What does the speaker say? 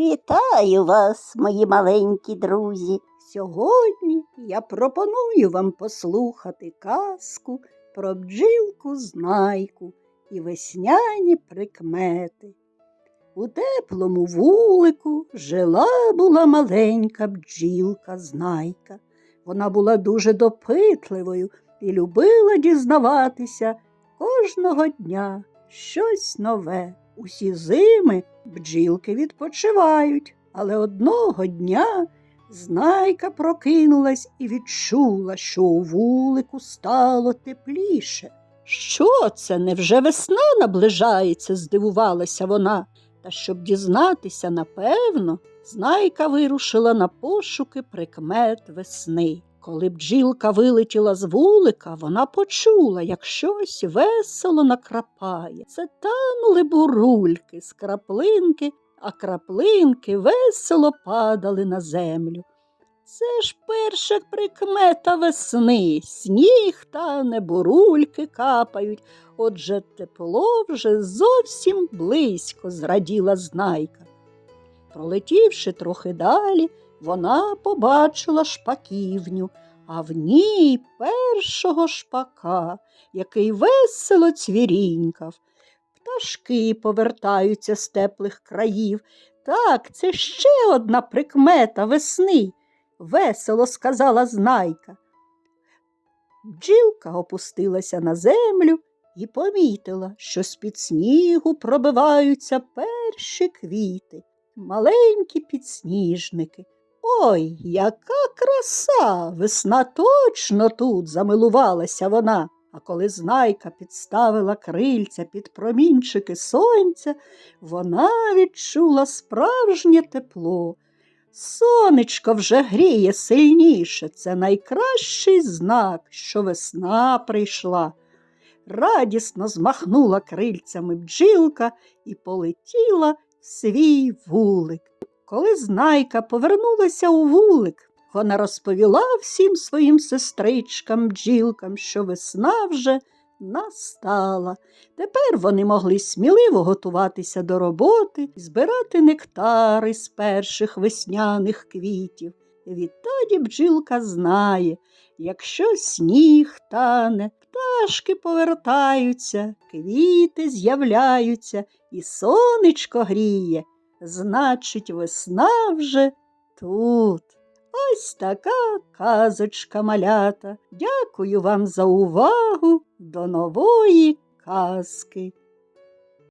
Вітаю вас, мої маленькі друзі. Сьогодні я пропоную вам послухати казку про бджілку знайку і весняні прикмети. У теплому вулику жила була маленька бджілка знайка. Вона була дуже допитливою і любила дізнаватися кожного дня щось нове. Усі зими бджілки відпочивають, але одного дня знайка прокинулась і відчула, що у вулику стало тепліше. Що це, невже весна наближається? здивувалася вона. Та щоб дізнатися напевно, знайка вирушила на пошуки прикмет весни. Коли бджілка вилетіла з вулика, вона почула, як щось весело накрапає. Це танули бурульки з краплинки, а краплинки весело падали на землю. Це ж перша прикмета весни. Сніг тане, бурульки капають. Отже, тепло вже зовсім близько, зраділа знайка. Пролетівши трохи далі, вона побачила шпаківню, а в ній першого шпака, який весело цвірінькав. Пташки повертаються з теплих країв. Так, це ще одна прикмета весни, весело сказала знайка. Бджілка опустилася на землю і помітила, що з-під снігу пробиваються перші квіти, маленькі підсніжники. Ой, яка краса! Весна точно тут замилувалася вона. А коли знайка підставила крильця під промінчики сонця, вона відчула справжнє тепло. Сонечко вже гріє сильніше. Це найкращий знак, що весна прийшла. Радісно змахнула крильцями бджілка і полетіла в свій вулик. Коли знайка повернулася у вулик, вона розповіла всім своїм сестричкам, бджілкам, що весна вже настала. Тепер вони могли сміливо готуватися до роботи збирати нектари з перших весняних квітів. Відтоді бджілка знає, якщо сніг тане, пташки повертаються, квіти з'являються і сонечко гріє, значить, весна вже тут. Ось така казочка малята. Дякую вам за увагу. До нової казки.